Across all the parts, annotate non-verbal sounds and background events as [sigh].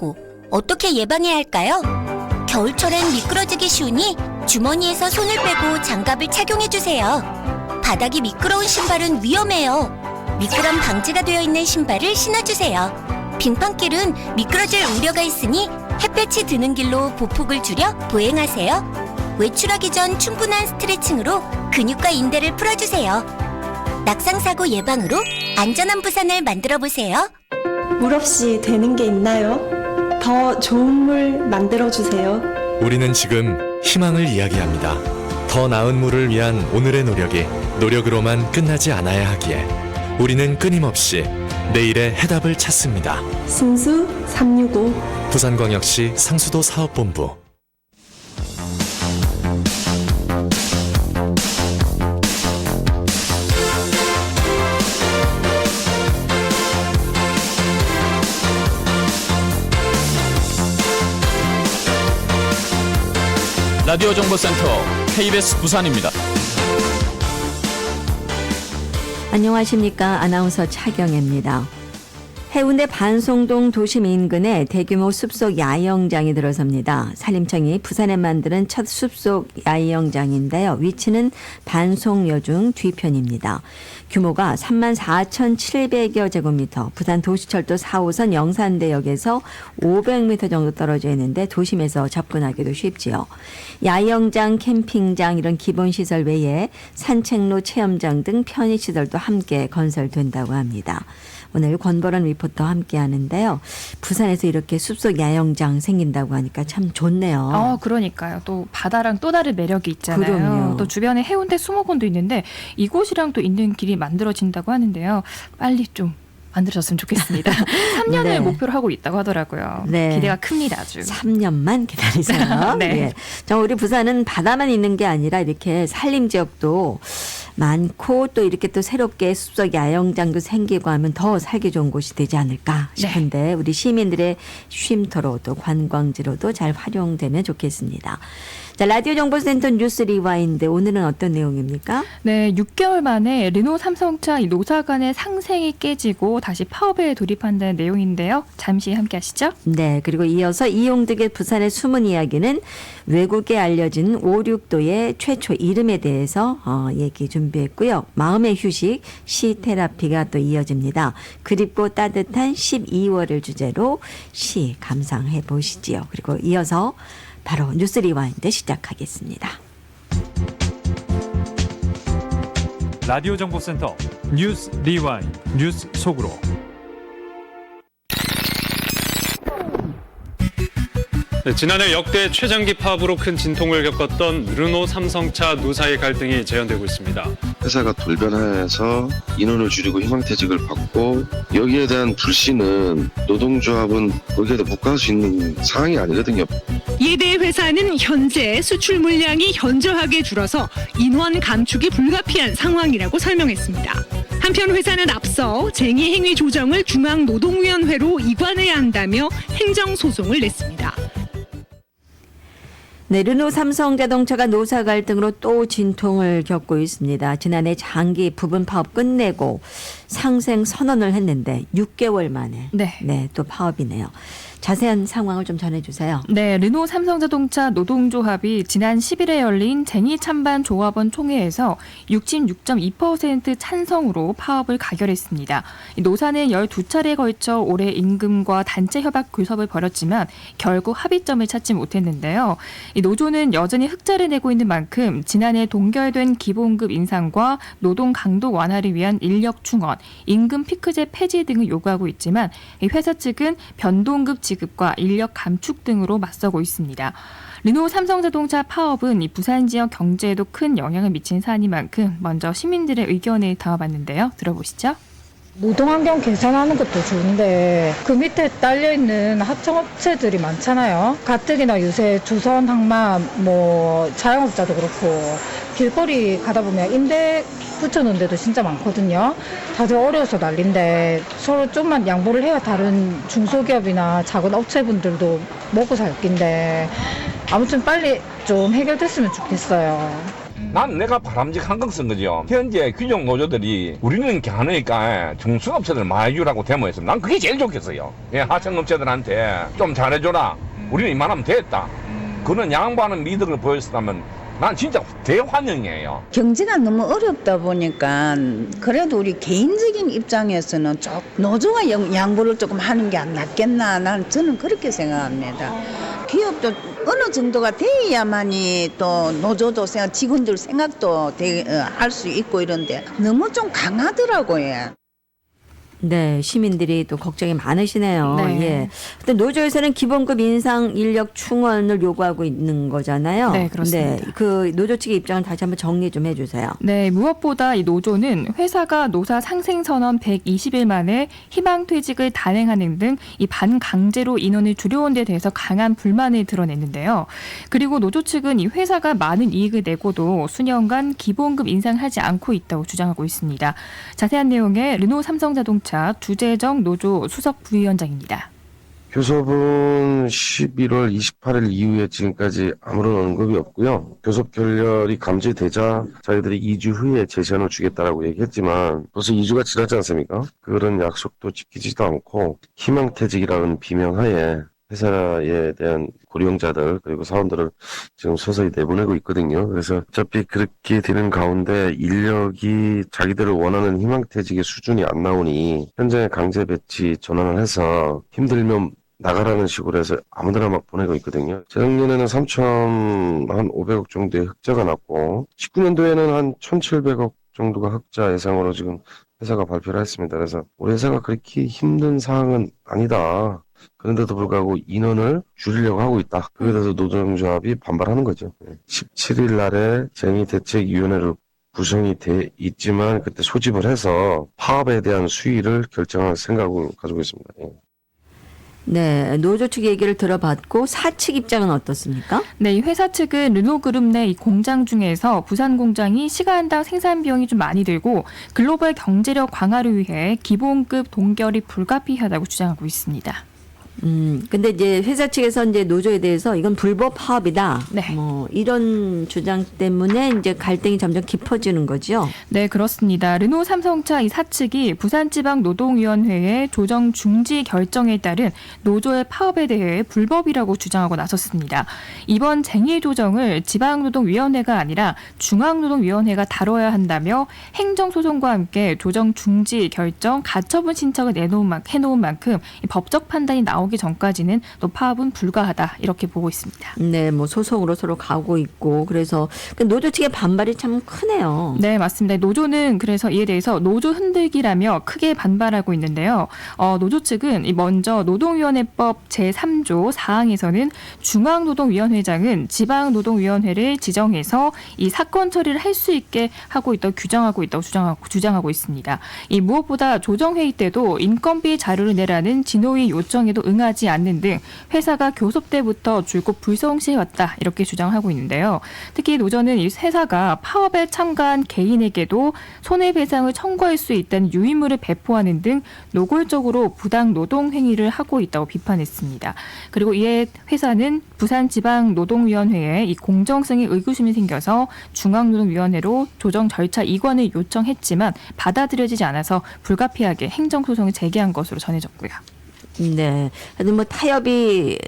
빼고 어떻게 예방해야 할까요? 겨울철엔 미끄러지기 쉬우니 주머니에서 손을 빼고 장갑을 착용해 주세요. 바닥이 미끄러운 신발은 위험해요. 미끄럼 방지가 되어 있는 신발을 신어주세요. 빙판길은 미끄러질 우려가 있으니 햇볕이 드는 길로 보폭을 줄여 보행하세요. 외출하기 전 충분한 스트레칭으로 근육과 인대를 풀어주세요. 낙상사고 예방으로 안전한 부산을 만들어 보세요. 물 없이 되는 게 있나요? 더 좋은 물 만들어 주세요. 우리는 지금 희망을 이야기합니다. 더 나은 물을 위한 오늘의 노력이 노력으로만 끝나지 않아야 하기에 우리는 끊임없이 내일의 해답을 찾습니다. 승수 365 부산광역시 상수도 사업본부 라디오 정보센터 KBS 부산입니다. 안녕하십니까. 아나운서 차경혜입니다. 해운대 반송동 도심 인근에 대규모 숲속 야영장이 들어섭니다. 산림청이 부산에 만드는 첫 숲속 야영장인데요. 위치는 반송여중 뒤편입니다. 규모가 3만 4,700여 제곱미터, 부산 도시철도 4호선 영산대역에서 500m 정도 떨어져 있는데 도심에서 접근하기도 쉽지요. 야영장, 캠핑장 이런 기본 시설 외에 산책로, 체험장 등 편의 시설도 함께 건설된다고 합니다. 오늘 권보란 리포터 함께 하는데요. 부산에서 이렇게 숲속 야영장 생긴다고 하니까 참 좋네요. 어, 그러니까요. 또 바다랑 또 다른 매력이 있잖아요. 그럼요. 또 주변에 해운대 수목원도 있는데 이곳이랑 또 있는 길이 만들어진다고 하는데요. 빨리 좀 만들어졌으면 좋겠습니다. [laughs] 3년을 네. 목표로 하고 있다고 하더라고요. 네. 기대가 큽니다, 아주. 3년만 기다리세요. [laughs] 네. 예. 저 우리 부산은 바다만 있는 게 아니라 이렇게 산림 지역도 많고 또 이렇게 또 새롭게 숲속 야영장도 생기고 하면 더 살기 좋은 곳이 되지 않을까 네. 싶은데 우리 시민들의 쉼터로 또 관광지로도 잘 활용되면 좋겠습니다. 자, 라디오 정보센터 뉴스 리와인드 오늘은 어떤 내용입니까? 네, 6개월 만에 르노 삼성차 이 노사 간의 상생이 깨지고 다시 파업에 돌입한다는 내용인데요. 잠시 함께 하시죠. 네, 그리고 이어서 이용득의 부산의 숨은 이야기는 외국에 알려진 5, 6도의 최초 이름에 대해서 어, 얘기 준비했고요. 마음의 휴식, 시 테라피가 또 이어집니다. 그립고 따뜻한 12월을 주제로 시 감상해 보시지요. 그리고 이어서 바로 뉴스 리와인드 시작하겠습니다. 라디오 정보센터 뉴스 리와인 뉴스 속으로 네, 지난해 역대 최장기 파업으로 큰 진통을 겪었던 르노 삼성차 노사의 갈등이 재현되고 있습니다. 회사가 돌변해서 인원을 줄이고 희망퇴직을 받고 여기에 대한 불신은 노동조합은 거기에도 복구할 수 있는 상황이 아니거든요. 이에 대해 회사는 현재 수출 물량이 현저하게 줄어서 인원 감축이 불가피한 상황이라고 설명했습니다. 한편 회사는 앞서 쟁의 행위 조정을 중앙노동위원회로 이관해야 한다며 행정 소송을 냈습니다. 네, 르노 삼성자동차가 노사 갈등으로 또 진통을 겪고 있습니다. 지난해 장기 부분 파업 끝내고 상생 선언을 했는데 6개월 만에 네. 네, 또 파업이네요. 자세한 상황을 좀 전해주세요. 네, 르노 삼성자동차 노동조합이 지난 10일에 열린 제니 찬반 조합원 총회에서 66.2% 찬성으로 파업을 가결했습니다. 이 노사는 12차례에 걸쳐 올해 임금과 단체 협약 교섭을 벌였지만 결국 합의점을 찾지 못했는데요. 이 노조는 여전히 흑자를 내고 있는 만큼 지난해 동결된 기본급 인상과 노동 강도 완화를 위한 인력 충원, 임금 피크제 폐지 등을 요구하고 있지만 이 회사 측은 변동급 지급과 인력 감축 등으로 맞서고 있습니다. 르노 삼성자동차 파업은 이 부산 지역 경제에도 큰 영향을 미친 사안이만큼 먼저 시민들의 의견을 담아봤는데요. 들어보시죠. 노동환경 개선하는 것도 좋은데 그 밑에 딸려있는 하청업체들이 많잖아요. 가뜩이나 요새 조선, 항마, 뭐 자영업자도 그렇고 길거리 가다 보면 임대 붙여놓은 데도 진짜 많거든요. 다들 어려워서 난린데 서로 좀만 양보를 해야 다른 중소기업이나 작은 업체분들도 먹고 살 낀데 아무튼 빨리 좀 해결됐으면 좋겠어요. 난 내가 바람직한 건 쓴 거죠. 현재 규정 노조들이 우리는 이렇게 하니까 중소업체들 많이 주라고 데모했습니다. 난 그게 제일 좋겠어요. 예, 하청업체들한테 좀 잘해줘라. 우리는 이만하면 됐다. 그런 양보하는 미덕을 보였다면 난 진짜 대환영이에요. 경제가 너무 어렵다 보니까 그래도 우리 개인적인 입장에서는 좀 노조가 양- 양보를 조금 하는 게 안 낫겠나 난 저는 그렇게 생각합니다. 기업도 어느 정도가 돼야만이 또 노조도 생각, 직원들 생각도 어, 할수 있고 이런데 너무 좀 강하더라고요. 네, 시민들이 또 걱정이 많으시네요. 네. 예. 근데 노조에서는 기본급 인상 인력 충원을 요구하고 있는 거잖아요. 네, 그렇습니다. 네, 그 노조 측의 입장을 다시 한번 정리 좀 해주세요. 네, 무엇보다 이 노조는 회사가 노사 상생 선언 120일 만에 희망 퇴직을 단행하는 등 이 반강제로 인원을 줄여온 데 대해서 강한 불만을 드러냈는데요. 그리고 노조 측은 이 회사가 많은 이익을 내고도 수년간 기본급 인상하지 않고 있다고 주장하고 있습니다. 자세한 내용의 르노 삼성자동차 주재정 노조 수석 부위원장입니다. 교섭은 11월 28일 이후에 지금까지 아무런 언급이 없고요. 교섭 결렬이 감지되자 저희들이 2주 후에 제시안을 주겠다라고 얘기했지만 벌써 2주가 지났지 않습니까? 그런 약속도 지키지도 않고 희망퇴직이라는 비명하에 회사에 대한 고령자들 그리고 사원들을 지금 서서히 내보내고 있거든요. 그래서 어차피 그렇게 되는 가운데 인력이 자기들을 원하는 희망퇴직의 수준이 안 나오니 현장에 강제 배치 전환을 해서 힘들면 나가라는 식으로 해서 아무데나 막 보내고 있거든요. 재작년에는 3,500억 정도의 흑자가 났고 19년도에는 한 1,700억 정도가 흑자 예상으로 지금 회사가 발표를 했습니다. 그래서 우리 회사가 그렇게 힘든 상황은 아니다. 그런데도 불구하고 인원을 줄이려고 하고 있다. 그에 대해서 노동조합이 반발하는 거죠. 17일 날에 쟁의 대책위원회를 구성이 돼 있지만 그때 소집을 해서 파업에 대한 수위를 결정할 생각을 가지고 있습니다. 예. 네, 노조 측 얘기를 들어봤고 사측 입장은 어떻습니까? 네, 이 회사 측은 르노그룹 내 이 공장 중에서 부산 공장이 시간당 생산 비용이 좀 많이 들고 글로벌 경제력 강화를 위해 기본급 동결이 불가피하다고 주장하고 있습니다. 음, 근데 이제 회사 측에서 이제 노조에 대해서 이건 불법 파업이다. 네. 뭐 이런 주장 때문에 이제 갈등이 점점 깊어지는 거죠. 네, 그렇습니다. 르노 삼성차 이 사측이 부산지방 노동위원회의 조정 중지 결정에 따른 노조의 파업에 대해 불법이라고 주장하고 나섰습니다. 이번 쟁의 조정을 지방노동위원회가 아니라 중앙노동위원회가 다뤄야 한다며 행정소송과 함께 조정 중지 결정 가처분 신청을 내놓은 만, 해놓은 만큼 이 법적 판단이 나오기 전까지는 또 파업은 불가하다 이렇게 보고 있습니다. 네, 뭐 소송으로 서로 가고 있고 그래서 그 노조 측의 반발이 참 크네요. 네, 맞습니다. 노조는 그래서 이에 대해서 노조 흔들기라며 크게 반발하고 있는데요. 어, 노조 측은 이 먼저 노동위원회법 제3조 4항에서는 중앙노동위원회장은 지방노동위원회를 지정해서 이 사건 처리를 할 수 있게 하고 있다고 규정하고 있다고 주장하고, 주장하고 있습니다. 이 무엇보다 조정회의 때도 인건비 자료를 내라는 진호위 요청에도 응하지 않는 등 회사가 교섭 때부터 줄곧 불성실해왔다 이렇게 주장하고 있는데요. 특히 노조는 이 회사가 파업에 참가한 개인에게도 손해배상을 청구할 수 있다는 유의무를 배포하는 등 노골적으로 부당 노동 행위를 하고 있다고 비판했습니다. 그리고 이에 회사는 부산지방노동위원회에 이 공정성에 의구심이 생겨서 중앙노동위원회로 조정 절차 이관을 요청했지만 받아들여지지 않아서 불가피하게 행정소송을 제기한 것으로 전해졌고요. 네. 하여튼 뭐 타협이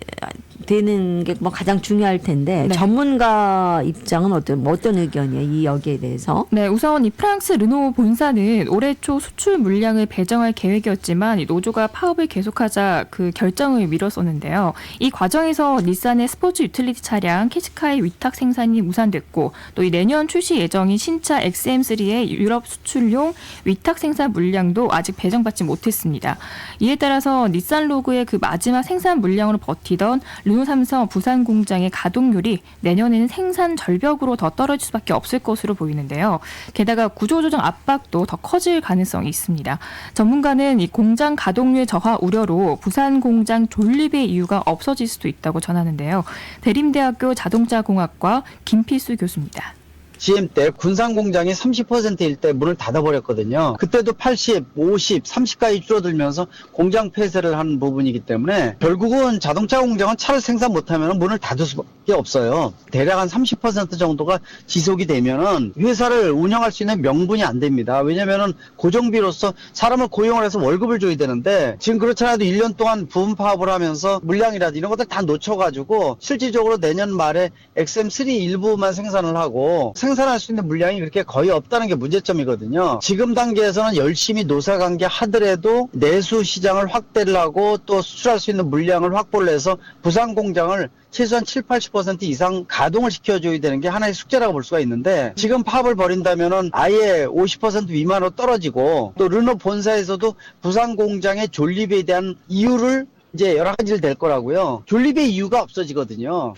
되는 게 뭐 가장 중요할 텐데 네. 전문가 입장은 어떤 뭐 어떤 의견이에요? 이 여기에 대해서? 네, 우선 이 프랑스 르노 본사는 올해 초 수출 물량을 배정할 계획이었지만 이 노조가 파업을 계속하자 그 결정을 미뤘었는데요. 이 과정에서 닛산의 스포츠 유틸리티 차량 캐시카의 위탁 생산이 무산됐고 또 이 내년 출시 예정인 신차 XM3의 유럽 수출용 위탁 생산 물량도 아직 배정받지 못했습니다. 이에 따라서 닛산 로그의 그 마지막 생산 물량으로 버티던 르노 삼성 부산 공장의 가동률이 내년에는 생산 절벽으로 더 떨어질 수밖에 없을 것으로 보이는데요. 게다가 구조조정 압박도 더 커질 가능성이 있습니다. 전문가는 이 공장 가동률 저하 우려로 부산 공장 존립의 이유가 없어질 수도 있다고 전하는데요. 대림대학교 자동차공학과 김필수 교수입니다. GM 때 군산 공장이 30%일 때 문을 닫아버렸거든요. 그때도 80, 50, 30까지 줄어들면서 공장 폐쇄를 하는 부분이기 때문에 결국은 자동차 공장은 차를 생산 못하면 문을 닫을 수밖에 없어요. 대략 한 30% 정도가 지속이 되면은 회사를 운영할 수 있는 명분이 안 됩니다. 왜냐면은 고정비로서 사람을 고용을 해서 월급을 줘야 되는데 지금 그렇지 않아도 1년 동안 부분 파업을 하면서 물량이라든지 이런 것들 다 놓쳐가지고 실질적으로 내년 말에 XM3 일부만 생산을 하고 생산 할 수 있는 물량이 그렇게 거의 없다는 게 문제점이거든요. 지금 단계에서는 열심히 노사관계 하더라도 내수 시장을 확대를 하고 또 수출할 수 있는 물량을 확보를 해서 부산 공장을 최소한 7, 80% 이상 가동을 시켜줘야 되는 게 하나의 숙제라고 볼 수가 있는데 지금 파업을 벌인다면은 아예 50% 미만으로 떨어지고 또 르노 본사에서도 부산 공장의 존립에 대한 이유를 이제 여러 가지를 될 거라고요. 존립의 이유가 없어지거든요.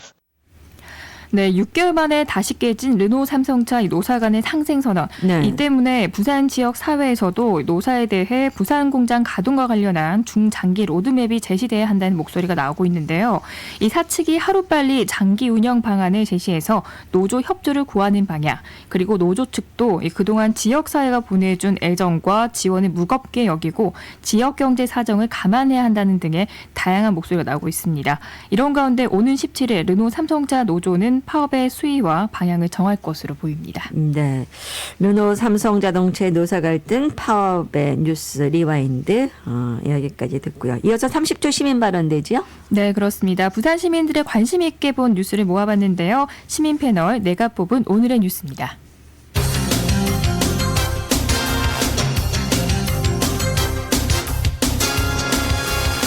네, 6개월 만에 다시 깨진 르노 삼성차 이 노사 간의 상생 선언. 네. 이 때문에 부산 지역 사회에서도 노사에 대해 부산 공장 가동과 관련한 중장기 로드맵이 제시돼야 한다는 목소리가 나오고 있는데요. 이 사측이 하루빨리 장기 운영 방안을 제시해서 노조 협조를 구하는 방향, 그리고 노조 측도 이 그동안 지역 사회가 보내준 애정과 지원을 무겁게 여기고 지역 경제 사정을 감안해야 한다는 등의 다양한 목소리가 나오고 있습니다. 이런 가운데 오는 17일 르노 삼성차 노조는 파업의 수위와 방향을 정할 것으로 보입니다. 네. 르노 삼성 자동차의 노사 갈등 파업의 뉴스 리와인드 어, 여기까지 듣고요. 이어서 30초 시민 발언 되지요? 네, 그렇습니다. 부산 시민들의 관심 있게 본 뉴스를 모아봤는데요. 시민 패널 내가 뽑은 오늘의 뉴스입니다.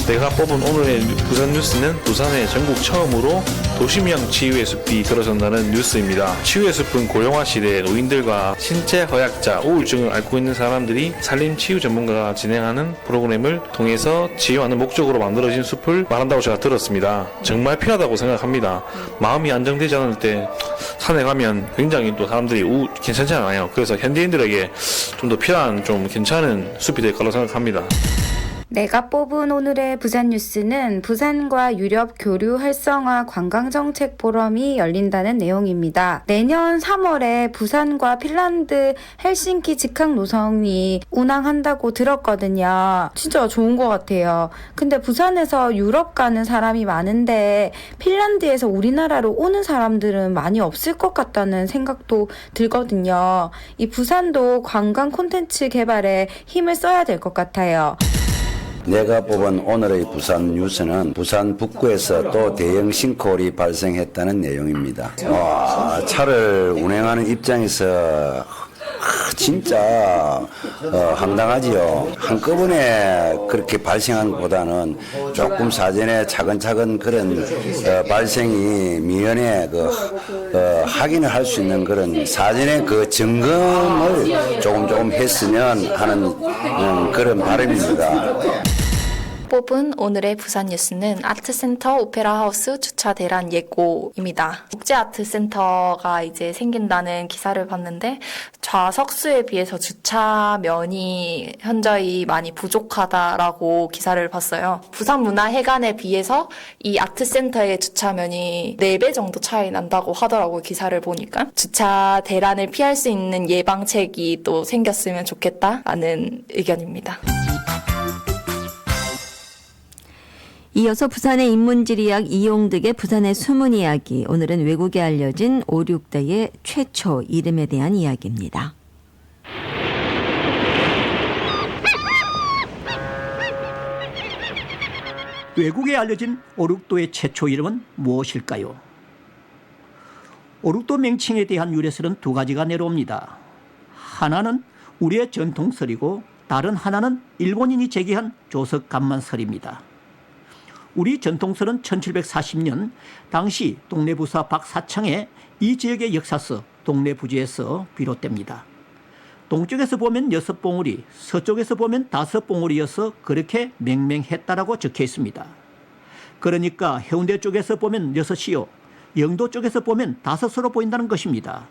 내가 뽑은 오늘의 부산 뉴스는 부산에 전국 처음으로 도시명 치유의 숲이 들어선다는 뉴스입니다. 치유의 숲은 고령화 시대에 노인들과 신체 허약자, 우울증을 앓고 있는 사람들이 산림 치유 전문가가 진행하는 프로그램을 통해서 치유하는 목적으로 만들어진 숲을 말한다고 제가 들었습니다. 정말 필요하다고 생각합니다. 마음이 안정되지 않을 때 산에 가면 굉장히 또 사람들이 우, 괜찮지 않아요. 그래서 현대인들에게 좀 더 필요한 좀 괜찮은 숲이 될 거라고 생각합니다. 내가 뽑은 오늘의 부산 뉴스는 부산과 유럽 교류 활성화 관광정책 포럼이 열린다는 내용입니다. 내년 3월에 부산과 핀란드 헬싱키 직항 노선이 운항한다고 들었거든요. 진짜 좋은 것 같아요. 근데 부산에서 유럽 가는 사람이 많은데 핀란드에서 우리나라로 오는 사람들은 많이 없을 것 같다는 생각도 들거든요. 이 부산도 관광 콘텐츠 개발에 힘을 써야 될 것 같아요. 내가 뽑은 오늘의 부산 뉴스는 부산 북구에서 또 대형 싱크홀이 발생했다는 내용입니다. 와, 차를 운행하는 입장에서 아, 진짜 어, 황당하지요. 한꺼번에 그렇게 발생한 것보다는 조금 사전에 차근차근 그런 어, 발생이 미연에 그 어, 확인을 할 수 있는 그런 사전에 그 점검을 조금 조금 했으면 하는 음, 그런 바람입니다. 뽑은 오늘의 부산 뉴스는 아트센터 오페라 하우스 주차 대란 예고입니다. 국제 아트센터가 이제 생긴다는 기사를 봤는데 좌석수에 비해서 주차면이 현저히 많이 부족하다라고 기사를 봤어요. 부산문화회관에 비해서 이 아트센터의 주차면이 4배 정도 차이 난다고 하더라고요. 기사를 보니까. 주차 대란을 피할 수 있는 예방책이 또 생겼으면 좋겠다라는 의견입니다. 이어서 부산의 인문지리학 이용득의 부산의 숨은 이야기. 오늘은 외국에 알려진 5, 6대의 최초 이름에 대한 이야기입니다. 외국에 알려진 오륙도의 최초 이름은 무엇일까요? 오륙도 명칭에 대한 유래설은 두 가지가 내려옵니다. 하나는 우리의 전통설이고 다른 하나는 일본인이 제기한 조석 간만설입니다. 우리 전통설은 1740년 당시 동래부사 박사창의 이 지역의 역사서 동래부지에서 비롯됩니다. 동쪽에서 보면 여섯 봉우리, 서쪽에서 보면 다섯 봉우리여서 그렇게 맹맹했다라고 적혀 있습니다. 그러니까 해운대 쪽에서 보면 여섯이요, 영도 쪽에서 보면 다섯으로 보인다는 것입니다.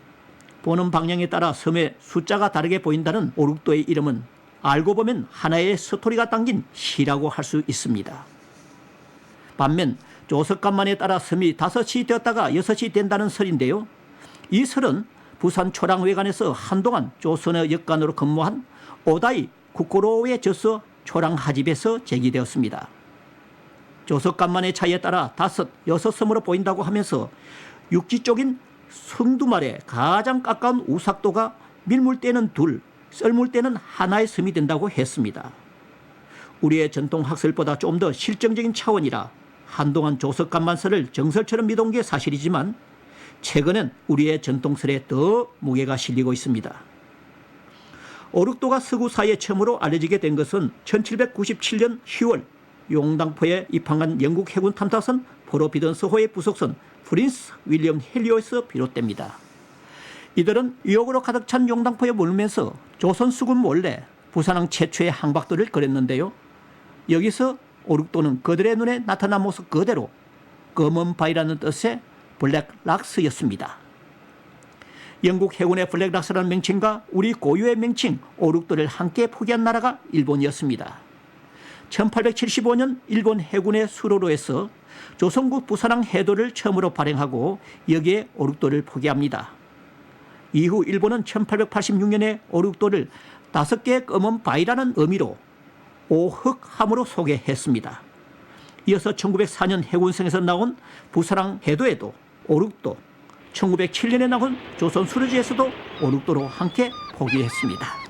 보는 방향에 따라 섬의 숫자가 다르게 보인다는 오륙도의 이름은 알고 보면 하나의 스토리가 담긴 시라고 할 수 있습니다. 반면 조석간만에 따라 섬이 다섯이 되었다가 여섯이 된다는 설인데요. 이 설은 부산 초랑회관에서 한동안 조선의 역관으로 근무한 오다이 국고로의 저서 초랑하집에서 제기되었습니다. 조석간만의 차이에 따라 다섯, 여섯 섬으로 보인다고 하면서 육지 쪽인 성두말에 가장 가까운 우삭도가 밀물 때는 둘, 썰물 때는 하나의 섬이 된다고 했습니다. 우리의 전통 학설보다 좀 더 실정적인 차원이라 한동안 조석간만설을 정설처럼 믿어온 게 사실이지만 최근엔 우리의 전통설에 더 무게가 실리고 있습니다. 오륙도가 서구 사이에 처음으로 알려지게 된 것은 1797년 10월 용당포에 입항한 영국 해군 탐사선 포로비던스호의 부속선 프린스 윌리엄 헬리오에서 비롯됩니다. 이들은 유혹으로 가득 찬 용당포에 머물면서 조선 수군 몰래 부산항 최초의 항박도를 그렸는데요. 여기서 오륙도는 그들의 눈에 나타난 모습 그대로 검은 바위라는 뜻의 블랙락스였습니다. 영국 해군의 블랙락스라는 명칭과 우리 고유의 명칭 오륙도를 함께 포기한 나라가 일본이었습니다. 1875년 일본 해군의 수로로에서 조선국 부산항 해도를 처음으로 발행하고 여기에 오륙도를 포기합니다. 이후 일본은 1886년에 오륙도를 다섯 개의 검은 바위라는 의미로 오흑함으로 소개했습니다. 이어서 1904년 해군성에서 나온 부산항 해도에도 오륙도, 1907년에 나온 조선 수로지에서도 오륙도로 함께 포기했습니다.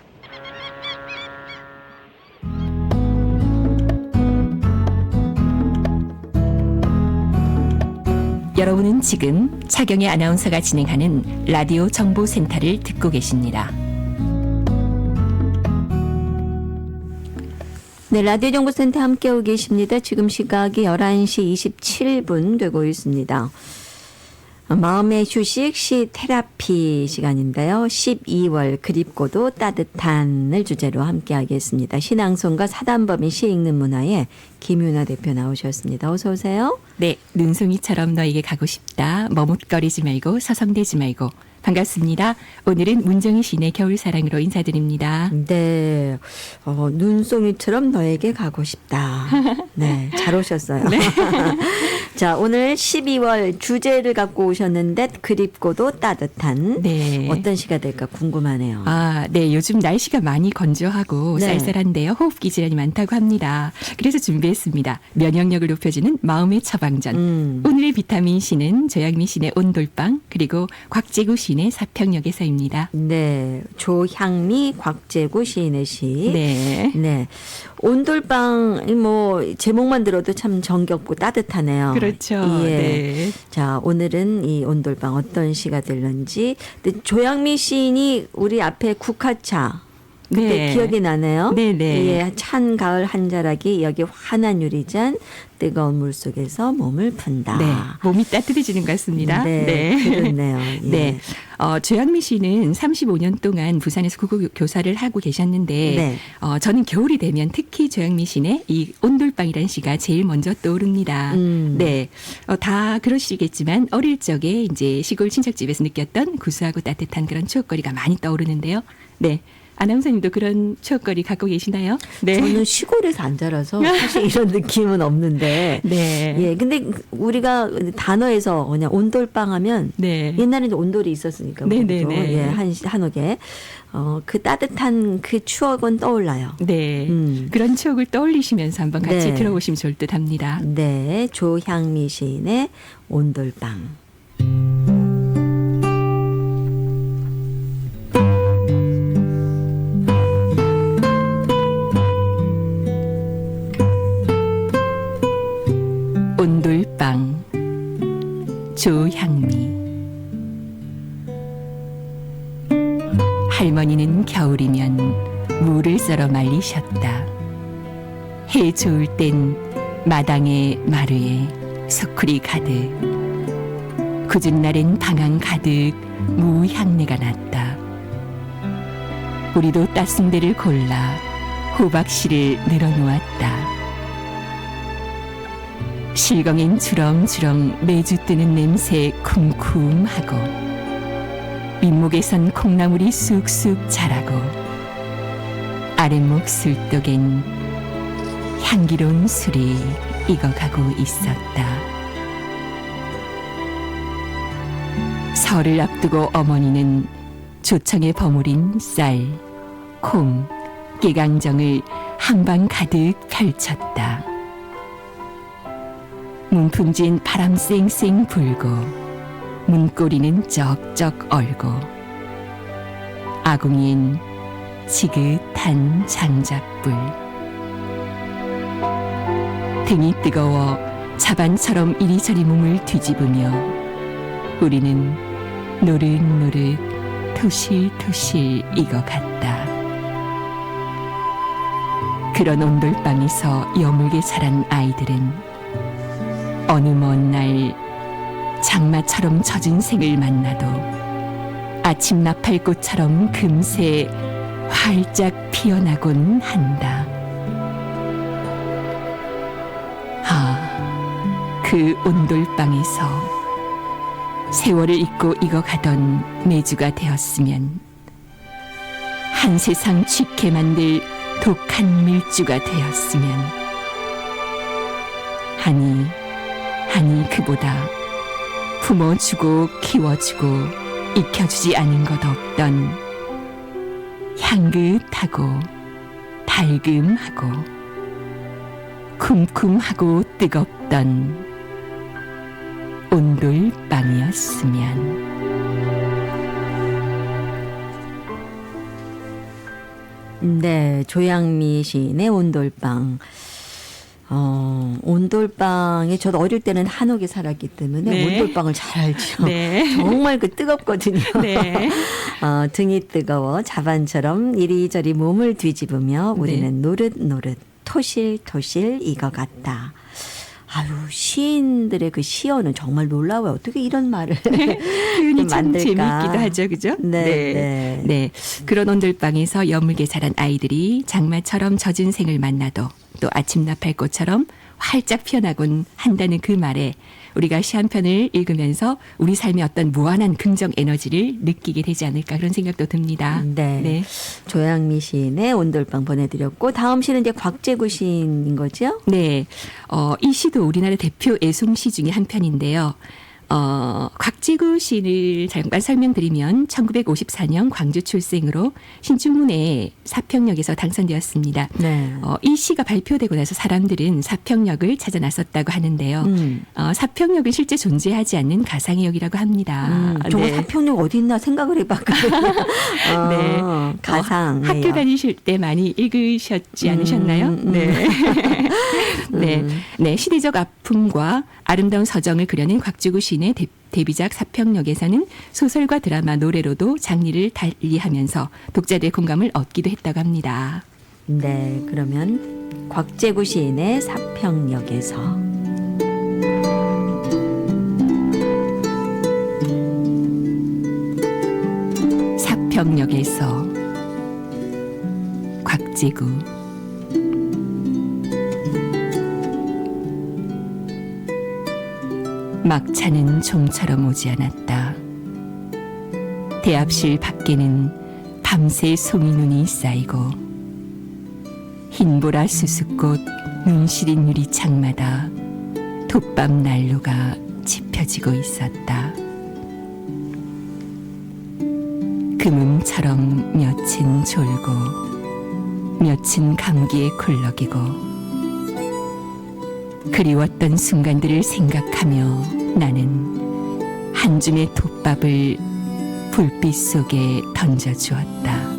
여러분은 지금 차경의 아나운서가 진행하는 라디오 정보센터를 듣고 계십니다. 네, 라디오 정보센터 함께하고 계십니다. 지금 시각이 11시 27분 되고 있습니다. 마음의 휴식 시 테라피 시간인데요. 12월 그립고도 따뜻한을 주제로 함께하겠습니다. 신앙송가 사단법인 시 읽는 문화에 김윤아 대표 나오셨습니다. 어서 오세요. 네, 눈송이처럼 너에게 가고 싶다. 머뭇거리지 말고 서성대지 말고 반갑습니다. 오늘은 문정희 시인의 겨울사랑으로 인사드립니다. 네, 어, 눈송이처럼 너에게 가고 싶다. 네, 잘 오셨어요. 네. [laughs] 자, 오늘 12월 주제를 갖고 오셨는데 그립고도 따뜻한 네. 어떤 시가 될까 궁금하네요. 아, 네. 요즘 날씨가 많이 건조하고 네. 쌀쌀한데요. 호흡기 질환이 많다고 합니다. 그래서 준비했습니다. 면역력을 높여주는 마음의 처방전. 음. 오늘의 비타민 C는 조양미 시인의 온돌방 그리고 곽재구 시인의 사평역에서입니다. 네, 조향미, 곽재구 시인의 시. 네. 네. 온돌방, 뭐, 제목만 들어도 참 정겹고 따뜻하네요. 그렇죠. 예. 네. 자, 오늘은 이 온돌방 어떤 시가. 근데 조향미 시인이 우리 앞에 국화차. 그때 네. 기억이 나네요. 네네. 예, 찬 가을 한 자락이 여기 환한 유리잔 뜨거운 물 속에서 몸을 푼다. 네. 몸이 따뜻해지는 것 같습니다. 네, 그렇네요. 예. 네. 어, 조양미 씨는 35년 동안 부산에서 국어 교사를 하고 계셨는데, 네. 어, 저는 겨울이 되면 특히 조양미 씨의 이 온돌방이라는 시가 제일 먼저 떠오릅니다. 음. 네. 어, 다 그러시겠지만, 어릴 적에 이제 시골 친척집에서 느꼈던 구수하고 따뜻한 그런 추억거리가 많이 떠오르는데요. 네. 아나운서님도 그런 추억거리 갖고 계시나요? 네. 저는 시골에서 안 자라서 [laughs] 사실 이런 느낌은 없는데. 네. 예, 근데 우리가 단어에서 그냥 온돌빵 하면 네. 옛날에는 온돌이 있었으니까. 네, 우리도. 네, 네. 예, 한, 한옥에. 어, 그 따뜻한 그 추억은 떠올라요. 네. 음. 그런 추억을 떠올리시면서 한번 같이 네. 들어보시면 좋을 듯 합니다. 네, 조향미 시인의. 온돌빵 조향미 할머니는 겨울이면 물을 썰어 말리셨다. 해 좋을 땐 마당에 마루에 서쿨이 가득 굳은 날엔 방안 가득 무 향내가 났다. 우리도 따순 데를 골라 호박씨를 늘어놓았다. 실경엔 주렁주렁 매주 뜨는 냄새 쿰쿰하고 윗목에선 콩나물이 쑥쑥 자라고 아랫목 술독엔 향기로운 술이 익어가고 있었다. 설을 앞두고 어머니는 조청에 버무린 쌀, 콩, 깨강정을 한 방 가득 펼쳤다. 문풍진 바람 쌩쌩 불고 문고리는 쩍쩍 얼고 아궁이엔 지긋한 장작불 등이 뜨거워 자반처럼 이리저리 몸을 뒤집으며 우리는 노릇노릇 토실토실 익어갔다. 그런 온돌방에서 여물게 자란 아이들은 어느 먼 날 장마처럼 젖은 생을 만나도 아침 나팔꽃처럼 금세 활짝 피어나곤 한다. 아, 그 온돌방에서 세월을 잊고 익어가던 매주가 되었으면 한 세상 취케 만들 독한 밀주가 되었으면 하니 하니 그보다 품어주고 키워주고 익혀주지 않은 것 없던 향긋하고 달금하고 쿰쿰하고 뜨겁던 온돌방이었으면 네, 조양미 시인의 온돌방. 어, 온돌방에 저도 어릴 때는 한옥에 살았기 때문에 네. 온돌방을 잘 알죠. 네. [laughs] 정말 그 뜨겁거든요. 네. [laughs] 어, 등이 뜨거워 자반처럼 이리저리 몸을 뒤집으며 우리는 노릇노릇 토실토실 익어갔다. 아유 시인들의 그 시어는 정말 놀라워요. 어떻게 이런 말을 표현이 참 만들까? 재미있기도 하죠, 그죠? 네, 네. 네. 네. 그런 온돌방에서 여물게 자란 아이들이 장마처럼 젖은 생을 만나도 또 아침 나팔꽃처럼 활짝 피어나곤 한다는 그 말에 우리가 시 한 편을 읽으면서 우리 삶의 어떤 무한한 긍정 에너지를 느끼게 되지 않을까 그런 생각도 듭니다. 네. 조양미 시인의 온돌방 보내드렸고 다음 시는 이제 곽재구 시인인 거죠? 네. 어, 이 시도 우리나라 대표 애송시 중에 한 편인데요. 어, 곽지구 시인을 잠깐 설명드리면 1954년 광주 출생으로 신춘문예 사평역에서 당선되었습니다. 네. 어, 이 시가 발표되고 나서 사람들은 사평역을 찾아 나섰다고 하는데요. 음. 어, 사평역은 실제 존재하지 않는 가상의 역이라고 합니다. 음, 정말 네. 사평역 어디 있나 생각을 해봤거든요. [laughs] 어, 네. 가상. 어, 학교 다니실 때 많이 읽으셨지 않으셨나요? 음, 음. 네. [laughs] [laughs] 네. 네. 시대적 아픔과 아름다운 서정을 그려낸 곽주구 시인의 대, 데뷔작 사평역에서는 소설과 드라마, 노래로도 장르를 달리하면서 독자들의 공감을 얻기도 했다고 합니다. 네, 그러면 곽재구 시인의 사평역에서 사평역에서 곽지구 막차는 좀처럼 오지 않았다. 대합실 밖에는 밤새 송이눈이 쌓이고 흰보라 수수꽃 눈시린 유리 창마다 돛밤 난로가 지펴지고 있었다. 금음처럼 몇은 졸고 몇은 감기에 굴럭이고 그리웠던 순간들을 생각하며 나는 한 줌의 톱밥을 불빛 속에 던져주었다.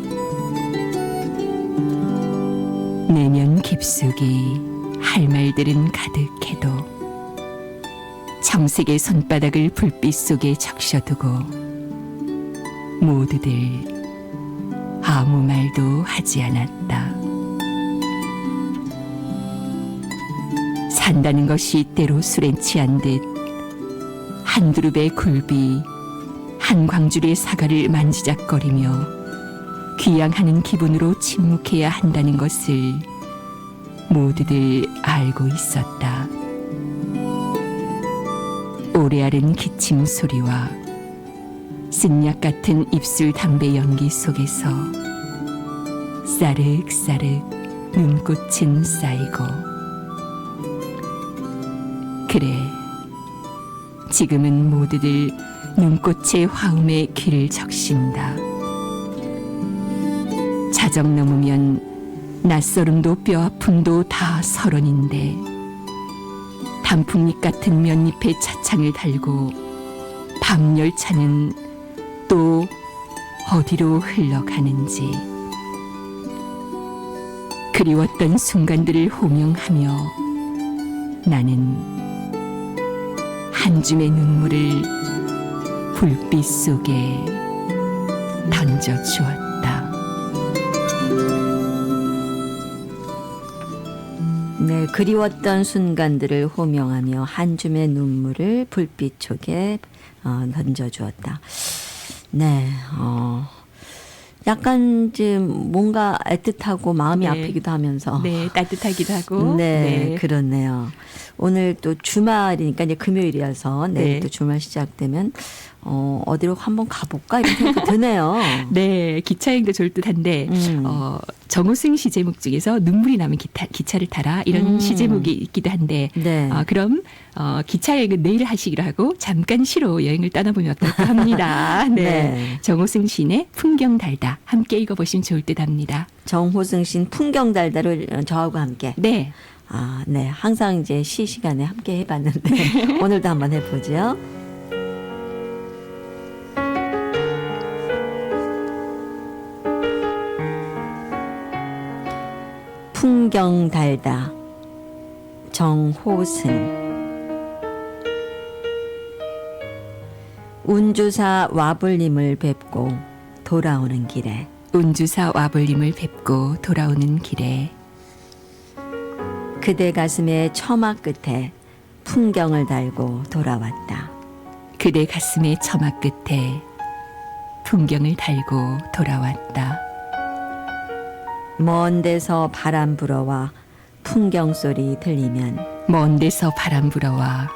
내면 깊숙이 할 말들은 가득해도 청색의 손바닥을 불빛 속에 적셔두고 모두들 아무 말도 하지 않았다. 산다는 것이 때로 술엔 취한 듯 한 두릅의 굴비 한 광줄의 사과를 만지작거리며 귀양하는 기분으로 침묵해야 한다는 것을 모두들 알고 있었다. 오래 앓은 기침 소리와 쓴약 같은 입술 담배 연기 속에서 싸륵싸륵 눈꽃은 쌓이고 그래 지금은 모두들 눈꽃의 화음에 귀를 적신다. 자정 넘으면 낯설음도 뼈아픔도 다 서른인데 단풍잎 같은 면잎에 차창을 달고 밤 열차는 또 어디로 흘러가는지. 그리웠던 순간들을 호명하며 나는 한 줌의 눈물을 불빛 속에 던져 주었다. 네, 그리웠던 순간들을 호명하며 한 줌의 눈물을 불빛 속에 어, 던져 주었다. 네, 어, 약간 좀 뭔가 애틋하고 마음이 네. 아프기도 하면서. 네, 따뜻하기도 하고. [laughs] 네, 그렇네요. 오늘 또 주말이니까 이제 금요일이어서 내일 네. 또 주말 시작되면 어, 어디로 한번 가볼까 이런 생각이 [laughs] 드네요. 네, 기차여행도 좋을 듯한데 음. 어, 정호승 시 제목 중에서 눈물이 나면 기타, 기차를 타라 이런 음. 시 제목이 있기도 한데 네. 어, 그럼 어, 기차 여행은 내일 하시기로 하고 잠깐 시로 여행을 떠나보면 어떨까 합니다. [laughs] 네. 네. 정호승 시인의 풍경 달다 함께 읽어보시면 좋을 듯합니다. 정호승 씨는 풍경 달다를 저하고 함께. 네. 아, 네. 항상 이제 시 시간에 함께 해봤는데 [laughs] 오늘도 한번 해보죠. 풍경 달다 정호승 운주사 와불님을 뵙고 돌아오는 길에 운주사 와불님을 뵙고 돌아오는 길에 그대 가슴에 처마 끝에 풍경을 달고 돌아왔다. 그대 가슴의 처마 끝에 풍경을 달고 돌아왔다. 먼 데서 바람 불어와 풍경 소리 들리면 먼 데서 바람 불어와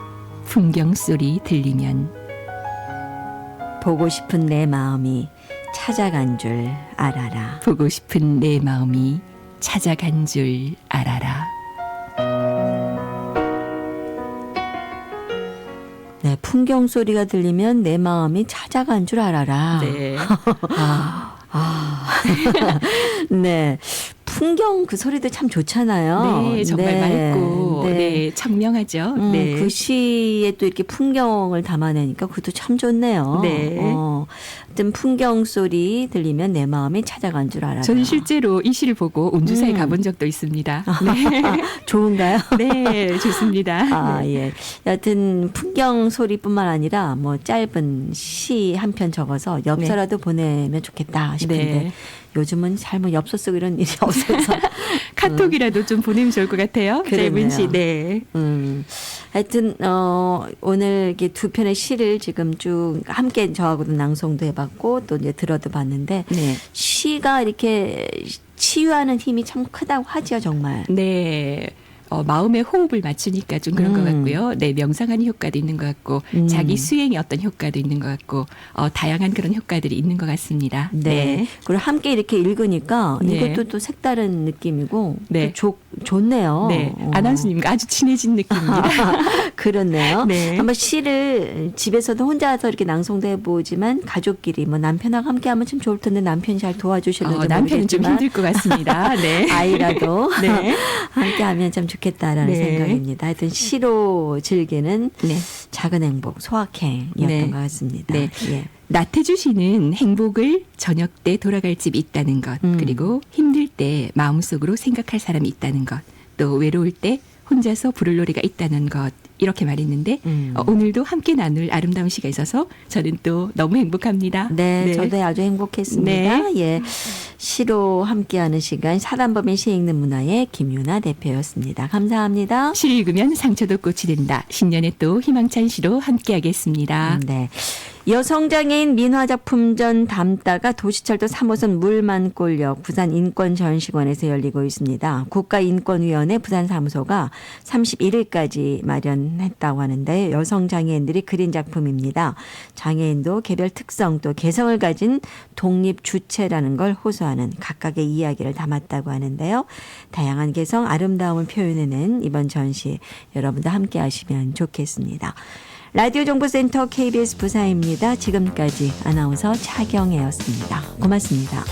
풍경 소리 들리면 보고 싶은 내 마음이 찾아간 줄 알아라. 보고 싶은 내 마음이 찾아간 줄 알아라. 네, 풍경 소리가 들리면 내 마음이 찾아간 줄 알아라. 네. [laughs] 아, 아. [laughs] 네. 풍경 그 소리도 참 좋잖아요. 네, 정말 맑고 네, 청명하죠. 음, 네. 그 시에 또 이렇게 풍경을 담아내니까 그것도 참 좋네요. 네. 어, 어떤 풍경 소리 들리면 내 마음이 찾아간 줄 알아라. 저는 실제로 이 시를 보고 온주사에 음. 가본 적도 있습니다. [laughs] 네. 좋은가요? [laughs] 네, 좋습니다. 아, 네. 예. 여하튼 풍경 소리뿐만 아니라 뭐 짧은 시 한 편 적어서 엽서라도 보내면 좋겠다 싶은데 네. 요즘은 잘뭐 엽서 쓰고 이런 일이 [laughs] 없어서 카톡이라도 좀 보내면 좋을 것 같아요. 짧은 시. 네. 음. 하여튼 어 오늘 이렇게 두 편의 시를 지금 쭉 함께 저하고도 낭송도 해봤고 또 이제 들어도 봤는데 네. 시가 이렇게 치유하는 힘이 참 크다고 하죠 정말. 네. 어, 마음의 호흡을 맞추니까 좀 그런 것 음. 같고요. 네, 명상하는 효과도 있는 것 같고, 음. 자기 수행의 어떤 효과도 있는 것 같고, 어, 다양한 그런 효과들이 있는 것 같습니다. 네. 그리고 함께 이렇게 읽으니까 네. 이것도 또 색다른 느낌이고 네. 또 좋, 좋네요. 네. 어. 아나운서님과 아주 친해진 느낌입니다. [laughs] 그렇네요. 네. 한번 시를 집에서도 혼자서 이렇게 낭송도 해보지만 가족끼리 뭐 남편하고 함께 하면 참 좋을 텐데 남편이 잘 도와주실는지 어, 남편은 좀 힘들 것 같습니다. 네. [laughs] 아이라도 [laughs] 네. 함께 하면 참 좋겠다라는 네. 생각입니다. 하여튼 시로 즐기는 네. 작은 행복 소확행이었던 네. 것 같습니다. 네. 예. 나태주 씨는 행복을 저녁 때 돌아갈 집 있다는 것, 음. 그리고 힘들 때 마음속으로 생각할 사람이 있다는 것, 또 외로울 때 혼자서 부를 노래가 있다는 것, 이렇게 말했는데, 음. 어, 오늘도 함께 나눌 아름다운 시가 있어서 저는 또 너무 행복합니다. 네, 저도 아주 행복했습니다. 네. 예. 시로 함께하는 시간 사단법인 시 읽는 문화의 김유나 대표였습니다. 감사합니다. 시를 읽으면 상처도 꽃이 된다. 신년에 또 희망찬 시로 함께하겠습니다. 네. 여성장애인 민화작품전 담다가 도시철도 3호선 물만골역 부산인권전시관에서 열리고 있습니다. 국가인권위원회 부산사무소가 31일까지 마련했다고 하는데 여성장애인들이 그린 작품입니다. 장애인도 개별 특성 또 개성을 가진 독립 주체라는 걸 호소하는 각각의 이야기를 담았다고 하는데요. 다양한 개성 아름다움을 표현해낸 이번 전시 여러분도 함께 하시면 좋겠습니다. 라디오 정보센터 KBS 부사입니다. 지금까지 아나운서 차경혜였습니다. 고맙습니다.